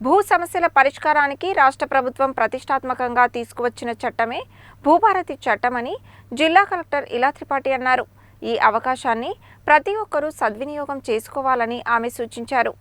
భూ సమస్యల పరిష్కారానికి రాష్ట్ర ప్రభుత్వం ప్రతిష్టాత్మకంగా తీసుకువచ్చిన చట్టమే భూభారతి చట్టమని జిల్లా కలెక్టర్ ఇలా త్రిపాఠి అన్నారు. ఈ అవకాశాన్ని ప్రతి ఒక్కరూ సద్వినియోగం చేసుకోవాలని ఆమె సూచించారు.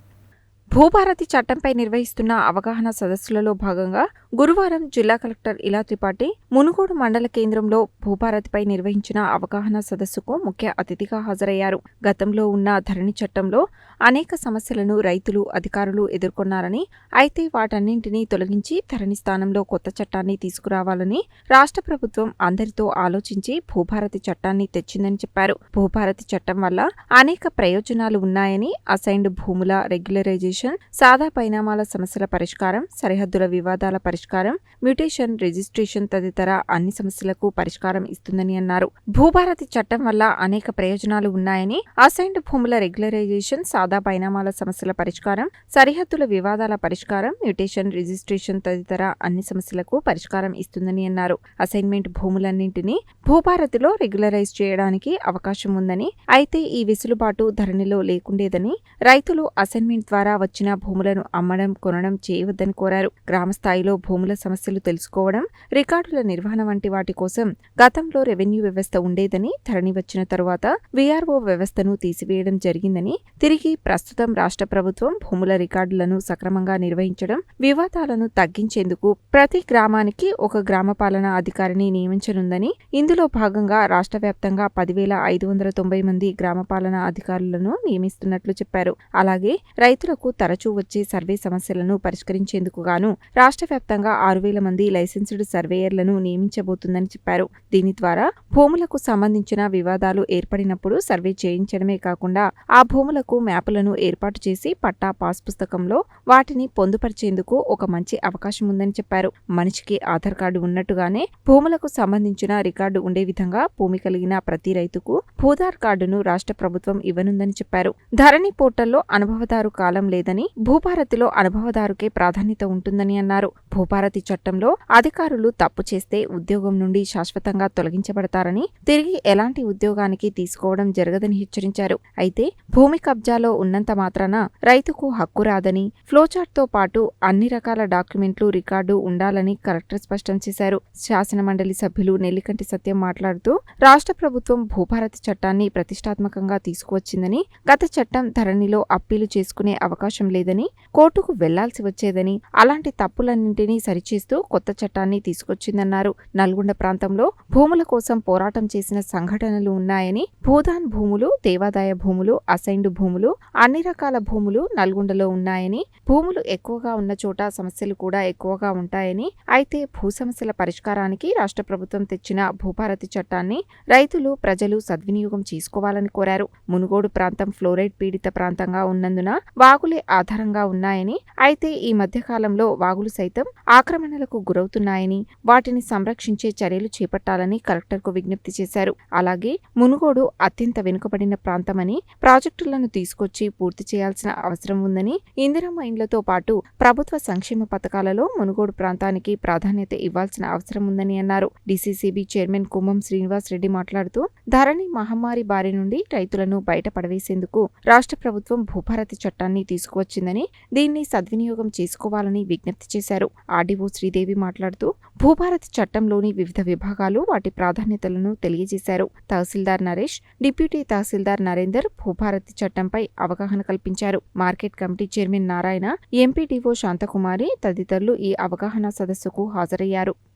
భూభారతి చట్టంపై నిర్వహిస్తున్న అవగాహన సదస్సులలో భాగంగా గురువారం జిల్లా కలెక్టర్ ఇలా త్రిపాఠి మునుగోడు మండల కేంద్రంలో భూభారతిపై నిర్వహించిన అవగాహన సదస్సుకు ముఖ్య అతిథిగా హాజరయ్యారు. గతంలో ఉన్న ధరణి చట్టంలో అనేక సమస్యలను రైతులు అధికారులు ఎదుర్కొన్నారని అయితే వాటన్నింటినీ తొలగించి ధరణి స్థానంలో కొత్త చట్టాన్ని తీసుకురావాలని రాష్ట్ర ప్రభుత్వం అందరితో ఆలోచించి భూభారతి చట్టాన్ని తెచ్చిందని చెప్పారు. భూభారతి చట్టం వల్ల అనేక ప్రయోజనాలు ఉన్నాయని అసైన్డ్ భూముల రెగ్యులరైజేషన్ సాదా పరిణామాల సమస్యల పరిష్కారం సరిహద్దుల వివాదాల పరిష్కారం మ్యూటేషన్ రిజిస్ట్రేషన్ తదితర అన్ని సమస్యలకు పరిష్కారం ఇస్తుందని అన్నారు. భూభారతి చట్టం వల్ల అనేక ప్రయోజనాలు ఉన్నాయని అసైన్డ్ భూముల రెగ్యులరైజేషన్ సాదా పరిణామాల సమస్యల పరిష్కారం సరిహద్దుల వివాదాల పరిష్కారం మ్యూటేషన్ రిజిస్ట్రేషన్ తదితర అన్ని సమస్యలకు పరిష్కారం ఇస్తుందని అన్నారు. అసైన్మెంట్ భూములన్నింటినీ భూభారతిలో రెగ్యులరైజ్ చేయడానికి అవకాశం ఉందని అయితే ఈ వెసులుబాటు ధరణిలో లేకుండేదని రైతులు అసైన్మెంట్ ద్వారా వచ్చిన భూములను అమ్మడం కొనడం చేయవద్దని కోరారు. గ్రామ స్థాయిలో భూముల సమస్యలు తెలుసుకోవడం రికార్డుల నిర్వహణ వంటి వాటి కోసం గతంలో రెవెన్యూ వ్యవస్థ ఉండేదని ధరణి వచ్చిన తరువాత వీఆర్ఓ వ్యవస్థను తీసివేయడం జరిగిందని తిరిగి ప్రస్తుతం రాష్ట్ర ప్రభుత్వం భూముల రికార్డులను సక్రమంగా నిర్వహించడం వివాదాలను తగ్గించేందుకు ప్రతి గ్రామానికి ఒక గ్రామ పాలనా అధికారిని నియమించనుందని ఇందులో భాగంగా రాష్ట్ర వ్యాప్తంగా పదివేల ఐదు వందల తొంభై మంది గ్రామ పాలనా అధికారులను నియమిస్తున్నట్లు చెప్పారు. అలాగే రైతులకు తరచూ వచ్చే సర్వే సమస్యలను పరిష్కరించేందుకు గాను రాష్ట్ర వ్యాప్తంగా ఆరు వేల మంది లైసెన్స్డ్ సర్వేయర్లను నియమించబోతుందని చెప్పారు. దీని ద్వారా భూములకు సంబంధించిన వివాదాలు ఏర్పడినప్పుడు సర్వే చేయించడమే కాకుండా ఆ భూములకు మ్యాపులను ఏర్పాటు చేసి పట్టా పాస్ పుస్తకంలో వాటిని పొందుపరిచేందుకు ఒక మంచి అవకాశం ఉందని చెప్పారు. మనిషికి ఆధార్ కార్డు ఉన్నట్టుగానే భూములకు సంబంధించిన రికార్డు ఉండే విధంగా భూమి కలిగిన ప్రతి రైతుకు భూధార్ కార్డును రాష్ట్ర ప్రభుత్వం ఇవ్వనుందని చెప్పారు. ధరణి పోర్టల్లో అనుభవదారు కాలం లేదని భూభారతిలో అనుభవదారుకే ప్రాధాన్యత ఉంటుందని అన్నారు. భూభారతి చట్టంలో అధికారులు తప్పు చేస్తే ఉద్యోగం నుండి శాశ్వతంగా తొలగించబడతారని తిరిగి ఎలాంటి ఉద్యోగానికి తీసుకోవడం జరగదని హెచ్చరించారు. అయితే భూమి కబ్జాలో ఉన్నంత మాత్రాన రైతుకు హక్కు రాదని ఫ్లోచార్ట్తో పాటు అన్ని రకాల డాక్యుమెంట్లు రికార్డు ఉండాలని కలెక్టర్ స్పష్టం చేశారు. శాసనమండలి సభ్యులు నెల్లికంటి సత్యం మాట్లాడుతూ రాష్ట్ర ప్రభుత్వం భూభారతి చట్టాన్ని ప్రతిష్టాత్మకంగా తీసుకువచ్చిందని గత చట్టం ధరణిలో అప్పీలు చేసుకునే అవకాశం లేదని కోర్టుకు వెళ్ళాల్సి వచ్చేదని అలాంటి తప్పులన్నింటినీ సరిచేస్తూ కొత్త చట్టాన్ని తీసుకొచ్చిందన్నారు. నల్గొండ ప్రాంతంలో భూముల కోసం పోరాటం చేసిన సంఘటనలు ఉన్నాయని భూదాన్ భూములు దేవాదాయ భూములు అసైన్డ్ భూములు అన్ని రకాల భూములు నల్గొండలో ఉన్నాయని భూములు ఎక్కువగా ఉన్న చోట సమస్యలు కూడా ఎక్కువగా ఉంటాయని అయితే భూ సమస్యల పరిష్కారానికి రాష్ట్ర ప్రభుత్వం తెచ్చిన భూభారతి చట్టాన్ని రైతులు ప్రజలు సద్వినియోగం చేసుకోవాలని కోరారు. మునుగోడు ప్రాంతం ఫ్లోరైడ్ పీడిత ప్రాంతంగా ఉన్నందున వాగులే ఆధారంగా ఉన్నాయని అయితే ఈ మధ్యకాలంలో వాగులు సైతం ఆక్రమణలకు గురవుతున్నాయని వాటిని సంరక్షించే చర్యలు చేపట్టాలని కలెక్టర్కు విజ్ఞప్తి చేశారు. అలాగే మునుగోడు అత్యంత వెనుకబడిన ప్రాంతమని ప్రాజెక్టులను తీసుకొచ్చి పూర్తి చేయాల్సిన అవసరం ఉందని ఇందిరమ్మ ఇండ్లతో పాటు ప్రభుత్వ సంక్షేమ పథకాలలో మునుగోడు ప్రాంతానికి ప్రాధాన్యత ఇవ్వాల్సిన అవసరం ఉందని అన్నారు. డీసీసీబీ చైర్మన్ కుంభం శ్రీనివాస్ రెడ్డి మాట్లాడుతూ ధరణి మహమ్మారి బారి నుండి రైతులను బయటపడవేసేందుకు రాష్ట్ర ప్రభుత్వం భూభారతి చట్టాన్ని తీసుకువచ్చిందని దీన్ని సద్వినియోగం చేసుకోవాలని విజ్ఞప్తి చేశారు. ఆర్డీఓ శ్రీదేవి మాట్లాడుతూ భూభారతి చట్టంలోని వివిధ విభాగాలు వాటి ప్రాధాన్యతలను తెలియజేశారు. తహసీల్దార్ నరేష్ డిప్యూటీ తహసీల్దార్ నరేందర్ భూభారతి చట్టంపై అవగాహన కల్పించారు. Market committee chairman Narayana MPDO Shanthakumari తదితరులు ఈ అవగాహన సదస్సుకు హాజరయ్యారు.